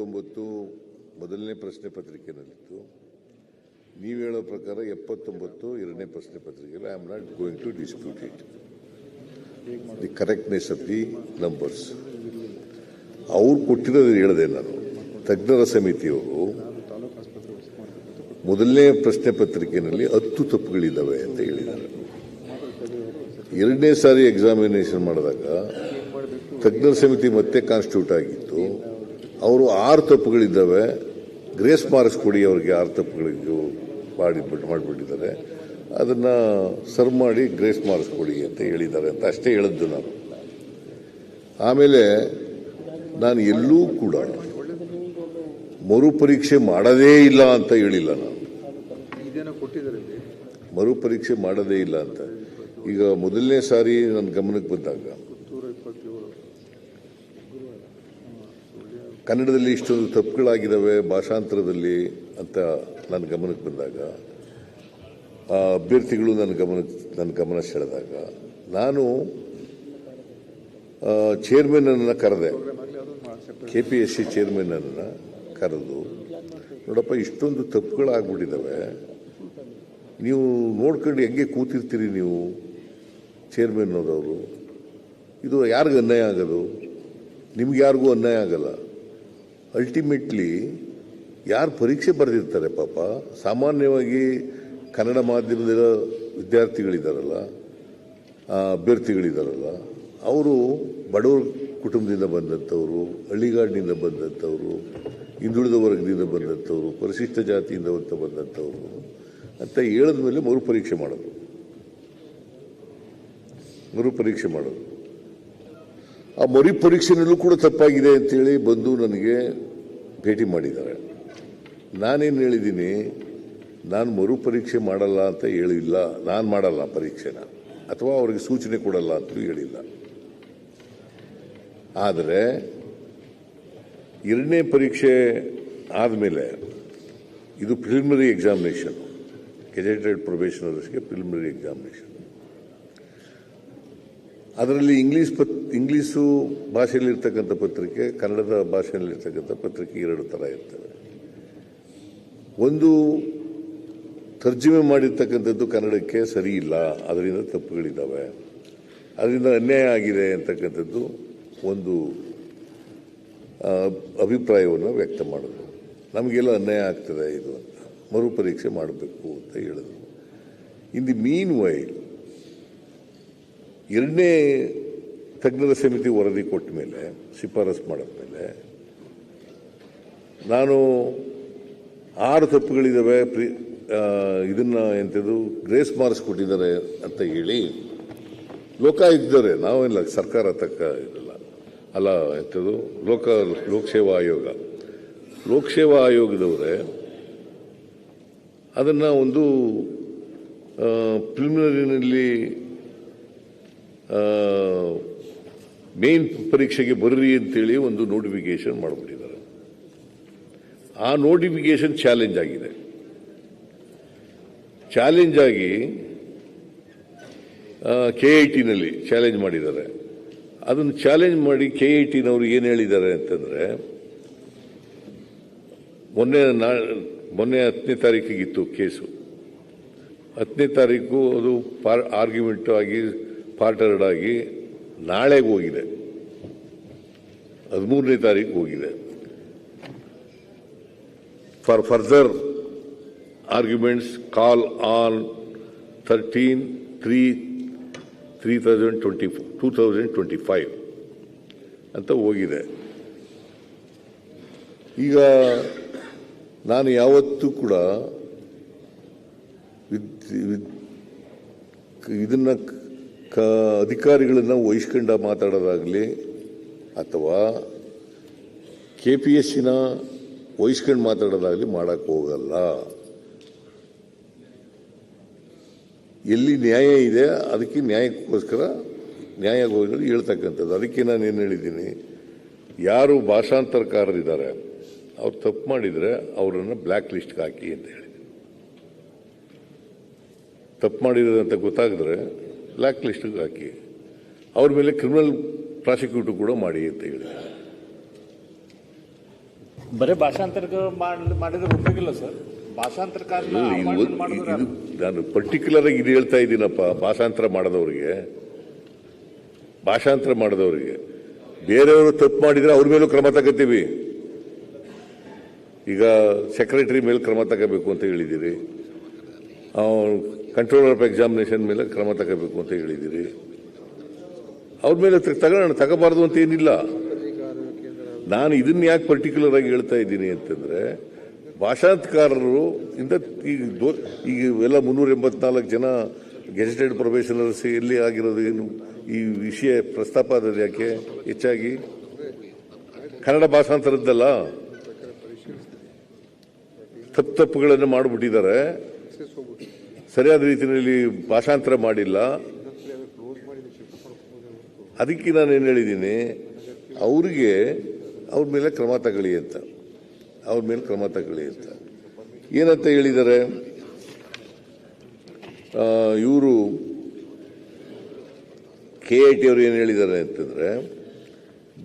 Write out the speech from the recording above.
ಮೂವತ್ತೊಂಬತ್ತು ಮೊದಲನೇ ಪ್ರಶ್ನೆ ಪತ್ರಿಕೆಯಲ್ಲಿತ್ತು ನೀವು ಹೇಳೋ ಪ್ರಕಾರ ಎಪ್ಪತ್ತೊಂಬತ್ತು ಎರಡನೇ ಪ್ರಶ್ನೆ ಪತ್ರಿಕೆಯಲ್ಲಿ I am not going to dispute it the correctness of the numbers ಅವ್ರು ಕೊಟ್ಟಿರೋದು ಹೇಳಿದೆ ನಾನು. ತಜ್ಞರ ಸಮಿತಿಯವರು ಮೊದಲನೇ ಪ್ರಶ್ನೆ ಪತ್ರಿಕೆಯಲ್ಲಿ ಹತ್ತು ತಪ್ಪುಗಳಿದ್ದಾವೆ ಅಂತ ಹೇಳಿದ್ದಾರೆ. ಎರಡನೇ ಸಾರಿ ಎಕ್ಸಾಮಿನೇಷನ್ ಮಾಡಿದಾಗ ತಜ್ಞರ ಸಮಿತಿ ಮತ್ತೆ ಕಾನ್ಸ್ಟಿಟ್ಯೂಟ್ ಆಗಿತ್ತು. ಅವರು ಆರು ತಪ್ಪುಗಳಿದ್ದಾವೆ. ಗ್ರೇಸ್ ಮಾರ್ಕ್ಸ್ ಕೊಡಿ ಅವರಿಗೆ ಆರು ತಪ್ಪುಗಳಿದ್ದು ಮಾಡಿಬಿಟ್ಟು ಮಾಡಿಬಿಟ್ಟಿದ್ದಾರೆ. ಅದನ್ನ ಸರ್ ಮಾಡಿ ಗ್ರೇಸ್ ಮಾರ್ಕ್ಸ್ ಕೊಡಿ ಅಂತ ಹೇಳಿದ್ದಾರೆ ಅಂತ ಅಷ್ಟೇ ಹೇಳಿದ್ದು ನಾನು. ಆಮೇಲೆ ನಾನು ಎಲ್ಲೂ ಕೂಡ ಮರುಪರೀಕ್ಷೆ ಮಾಡದೇ ಇಲ್ಲ ಅಂತ ಹೇಳಿಲ್ಲ ನಾನು. ಮರುಪರೀಕ್ಷೆ ಮಾಡದೇ ಇಲ್ಲ ಅಂತ. ಈಗ ಮೊದಲನೇ ಸಾರಿ ನನ್ನ ಗಮನಕ್ಕೆ ಬಂದಾಗ ಕನ್ನಡದಲ್ಲಿ ಇಷ್ಟೊಂದು ತಪ್ಪುಗಳಾಗಿದ್ದಾವೆ, ಭಾಷಾಂತರದಲ್ಲಿ ಅಂತ ನನ್ನ ಗಮನಕ್ಕೆ ಬಂದಾಗ, ಆ ಅಭ್ಯರ್ಥಿಗಳು ನನ್ನ ಗಮನ ನನ್ನ ಗಮನ ಸೆಳೆದಾಗ, ನಾನು ಚೇರ್ಮನ್ ಅನ್ನ ಕರೆದೆ. K P S C chairman ಅನ್ನ ಕರೆದು, ನೋಡಪ್ಪ, ಇಷ್ಟೊಂದು ತಪ್ಪುಗಳಾಗ್ಬಿಟ್ಟಿದ್ದಾವೆ. ನೀವು ನೋಡ್ಕೊಂಡು ಹೆಂಗೆ ಕೂತಿರ್ತೀರಿ ನೀವು ಚೇರ್ಮನ್ ಅವರು ಇದು ಯಾರಿಗೂ ಅನ್ಯಾಯ ಆಗೋದು? ನಿಮ್ಗೆ ಯಾರಿಗೂ ಅನ್ಯಾಯ ಆಗಲ್ಲ. ಅಲ್ಟಿಮೇಟ್ಲಿ ಯಾರು ಪರೀಕ್ಷೆ ಬರೆದಿರ್ತಾರೆ ಪಾಪ, ಸಾಮಾನ್ಯವಾಗಿ ಕನ್ನಡ ಮಾಧ್ಯಮದ ವಿದ್ಯಾರ್ಥಿಗಳಿದ್ದಾರಲ್ಲ ಅಭ್ಯರ್ಥಿಗಳಿದ್ದಾರಲ್ಲ ಅವರು ಬಡವರ ಕುಟುಂಬದಿಂದ ಬಂದಂಥವ್ರು, ಹಳ್ಳಿಗಾಡಿನಿಂದ ಬಂದಂಥವರು, ಹಿಂದುಳಿದ ವರ್ಗದಿಂದ ಬಂದಂಥವ್ರು, ಪರಿಶಿಷ್ಟ ಜಾತಿಯಿಂದ ಅಂತ ಬಂದಂಥವ್ರು ಅಂತ ಹೇಳಿದ ಮೇಲೆ ಮರುಪರೀಕ್ಷೆ ಮಾಡೋದು. ಮರುಪರೀಕ್ಷೆ ಮಾಡೋದು. ಆ ಮರುಪರೀಕ್ಷೆನಲ್ಲೂ ಕೂಡ ತಪ್ಪಾಗಿದೆ ಅಂತೇಳಿ ಬಂದು ನನಗೆ ಭೇಟಿ ಮಾಡಿದ್ದಾರೆ. ನಾನೇನು ಹೇಳಿದ್ದೀನಿ, ನಾನು ಮರು ಪರೀಕ್ಷೆ ಮಾಡಲ್ಲ ಅಂತ ಹೇಳಿಲ್ಲ, ನಾನು ಮಾಡಲ್ಲ ಪರೀಕ್ಷೆನ, ಅಥವಾ ಅವರಿಗೆ ಸೂಚನೆ ಕೊಡಲ್ಲ ಅಂತಲೂ ಹೇಳಿಲ್ಲ. ಆದರೆ, ಎರಡನೇ ಪರೀಕ್ಷೆ ಆದಮೇಲೆ, ಇದು ಪ್ರಿಲಿಮಿನರಿ ಎಕ್ಸಾಮಿನೇಷನ್ ಗೆಜೆಟೆಡ್ ಪ್ರೊಬೇಷನರ್ಸ್ಗೆ ಪ್ರಿಲಿಮಿನರಿ ಎಕ್ಸಾಮಿನೇಷನ್ ಅದರಲ್ಲಿ ಇಂಗ್ಲೀಷ್ ಪತ್ ಇಂಗ್ಲೀಷು ಭಾಷೆಯಲ್ಲಿರ್ತಕ್ಕಂಥ ಪತ್ರಿಕೆ, ಕನ್ನಡದ ಭಾಷೆಯಲ್ಲಿರ್ತಕ್ಕಂಥ ಪತ್ರಿಕೆ ಎರಡು ಥರ ಇರ್ತವೆ. ಒಂದು ತರ್ಜುಮೆ ಮಾಡಿರ್ತಕ್ಕಂಥದ್ದು ಕನ್ನಡಕ್ಕೆ ಸರಿ ಇಲ್ಲ, ಅದರಿಂದ ತಪ್ಪುಗಳಿದ್ದಾವೆ ಅದರಿಂದ ಅನ್ಯಾಯ ಆಗಿದೆ ಅಂತಕ್ಕಂಥದ್ದು ಒಂದು ಅಭಿಪ್ರಾಯವನ್ನು ವ್ಯಕ್ತ ಮಾಡಿದ್ರು ನಮಗೆಲ್ಲ ಅನ್ಯಾಯ ಆಗ್ತದೆ ಇದು ಅಂತ. ಮರುಪರೀಕ್ಷೆ ಮಾಡಬೇಕು ಅಂತ ಹೇಳಿದ್ರು. ಇನ್ ದಿ ಮೀನ್ ವೈಲ್ ಎರಡನೇ ತಜ್ಞರ ಸಮಿತಿ ವರದಿ ಕೊಟ್ಟ ಮೇಲೆ, ಶಿಫಾರಸು ಮಾಡಿದ್ಮೇಲೆ ನಾನು ಆರು ತಪ್ಪುಗಳಿದ್ದಾವೆ ಪ್ರಿ ಇದನ್ನ ಎಂಥದ್ದು ಗ್ರೇಸ್ ಮಾರ್ಕ್ಸ್ ಕೊಟ್ಟಿದ್ದಾರೆ ಅಂತ ಹೇಳಿ, ಲೋಕಾಯುಕ್ತರೇ ನಾವೆಲ್ಲ ಸರ್ಕಾರ ತಕ್ಕ ಇದಲ್ಲ ಅಲ್ಲ ಎಂಥದ್ದು ಲೋಕ, ಲೋಕಸೇವಾ ಆಯೋಗ. ಲೋಕಸೇವಾ ಆಯೋಗದವರೇ, ಅದನ್ನು ಒಂದು ಪ್ರಿಲಿಮಿನರಿನಲ್ಲಿ ಮೇನ್ ಪರೀಕ್ಷೆಗೆ ಬರ್ರಿ ಅಂತೇಳಿ ಒಂದು ನೋಟಿಫಿಕೇಶನ್ ಮಾಡಿಬಿಟ್ಟಿದ್ದಾರೆ. ಆ ನೋಟಿಫಿಕೇಶನ್ ಚಾಲೆಂಜ್ ಆಗಿದೆ. ಚಾಲೆಂಜ್ ಆಗಿ ಕೆ ಐ ಟಿನಲ್ಲಿ ಚಾಲೆಂಜ್ ಮಾಡಿದ್ದಾರೆ. ಅದನ್ನು ಚಾಲೆಂಜ್ ಮಾಡಿ ಕೆ ಐ ಟಿನವರು ಏನು ಹೇಳಿದ್ದಾರೆ ಅಂತಂದರೆ, ಮೊನ್ನೆ ನಾ, ಮೊನ್ನೆ ಹತ್ತನೇ ತಾರೀಕಿಗಿತ್ತು ಕೇಸು ಹತ್ತನೇ ತಾರೀಕು ಅದು ಪಾರ್ ಆರ್ಗ್ಯುಮೆಂಟ್ ಆಗಿ ಪಾರ್ಟರ್ಡ್ ಆಗಿ ನಾಳೆಗೆ ಹೋಗಿದೆ. ಹದಿಮೂರನೇ ತಾರೀಕು ಹೋಗಿದೆ. For further arguments call on thirteen three three thousand twenty two thousand twenty five ಅಂತ ಹೋಗಿದೆ. ಈಗ ನಾನು ಯಾವತ್ತೂ ಕೂಡ ವಿದ್, ಇದನ್ನ ಕ ಅಧಿಕಾರಿಗಳನ್ನು ವಹಿಸ್ಕೊಂಡ ಮಾತಾಡೋದಾಗಲಿ ಅಥವಾ ಕೆ ಪಿ ಎಸ್ ಸಿನ ವಹಿಸ್ಕೊಂಡು ಮಾತಾಡೋದಾಗಲಿ ಮಾಡಕ್ಕೆ ಹೋಗಲ್ಲ. ಎಲ್ಲಿ ನ್ಯಾಯ ಇದೆ, ಅದಕ್ಕೆ ನ್ಯಾಯಕ್ಕೋಸ್ಕರ ನ್ಯಾಯ ಹೇಳ್ತಕ್ಕಂಥದ್ದು. ಅದಕ್ಕೆ ನಾನು ಏನು ಹೇಳಿದ್ದೀನಿ, ಯಾರು ಭಾಷಾಂತರಕಾರರಿದ್ದಾರೆ, ಅವ್ರು ತಪ್ಪು ಮಾಡಿದರೆ ಅವರನ್ನು ಬ್ಲ್ಯಾಕ್ ಲಿಸ್ಟ್ಗೆ ಹಾಕಿ ಅಂತ ಹೇಳಿ ತಪ್ಪು ಮಾಡಿರೋದಂತ ಗೊತ್ತಾಗಿದ್ರೆ ಬ್ಲ್ಯಾಕ್ ಲಿಸ್ಟ್ಗೆ ಹಾಕಿ ಅವ್ರ ಮೇಲೆ ಕ್ರಿಮಿನಲ್ ಪ್ರಾಸಿಕ್ಯೂಟ್ ಕೂಡ ಮಾಡಿ ಅಂತ ಹೇಳಿ. ಬರೀ ಭಾಷಾಂತರ ಮಾಡಿದ್ರೆ ಉಪಯೋಗಿಲ್ಲ ಸರ್. ನಾನು ಪರ್ಟಿಕ್ಯುಲರ್ ಆಗಿ ಇದು ಹೇಳ್ತಾ ಇದ್ದೀನಪ್ಪ ಭಾಷಾಂತರ ಮಾಡಿದವರಿಗೆ. ಭಾಷಾಂತರ ಮಾಡಿದವರಿಗೆ. ಬೇರೆಯವರು ತಪ್ಪು ಮಾಡಿದ್ರೆ ಅವ್ರ ಮೇಲೂ ಕ್ರಮ ತಗೋತೀವಿ. ಈಗ ಸೆಕ್ರೆಟರಿ ಮೇಲೆ ಕ್ರಮ ತಗೋಬೇಕು ಅಂತ ಹೇಳಿದ್ದೀರಿ. ಕಂಟ್ರೋಲರ್ ಆಫ್ ಎಕ್ಸಾಮಿನೇಷನ್ ಮೇಲೆ ಕ್ರಮ ತಗೋಬೇಕು ಅಂತ ಹೇಳಿದ್ದೀರಿ. ಅವ್ರ ಮೇಲೆ ತಗೋಣ ತಗೋಬಾರ್ದು ಅಂತ ಏನಿಲ್ಲ. ನಾನು ಇದನ್ನ ಯಾಕೆ ಪರ್ಟಿಕ್ಯುಲರ್ ಆಗಿ ಹೇಳ್ತಾ ಇದ್ದೀನಿ ಅಂತಂದ್ರೆ ಭಾಷಾಂತಕಾರರು ಇಂದ ಈಗ ಈಗ ಎಲ್ಲ ಮುನ್ನೂರ ಎಂಬತ್ನಾಲ್ಕು ಜನ ಗೆಜೆಟೆಡ್ ಪ್ರೊಬೇಷನರ್ಸ್ ಎಲ್ಲಿ ಆಗಿರೋದು ಏನು, ಈ ವಿಷಯ ಪ್ರಸ್ತಾಪ ಆದದ್ದು ಯಾಕೆ? ಹೆಚ್ಚಾಗಿ ಕನ್ನಡ ಭಾಷಾಂತರದ್ದಲ್ಲ. ತಪ್ಪು ತಪ್ಪುಗಳನ್ನು ಮಾಡಿಬಿಟ್ಟಿದ್ದಾರೆ. ಸರಿಯಾದ ರೀತಿಯಲ್ಲಿ ಭಾಷಾಂತರ ಮಾಡಿಲ್ಲ. ಅದಕ್ಕೆ ನಾನು ಏನು ಹೇಳಿದ್ದೀನಿ, ಅವ್ರಿಗೆ ಅವ್ರ ಮೇಲೆ ಕ್ರಮ ತಗೊಳ್ಳಿ ಅಂತ. ಅವ್ರ ಮೇಲೆ ಕ್ರಮ ತಗೊಳ್ಳಿ ಅಂತ. ಏನಂತ ಹೇಳಿದ್ದಾರೆ? ಇವರು ಕೆ ಐ ಟಿ ಅವರು ಏನು ಹೇಳಿದ್ದಾರೆ ಅಂತಂದ್ರೆ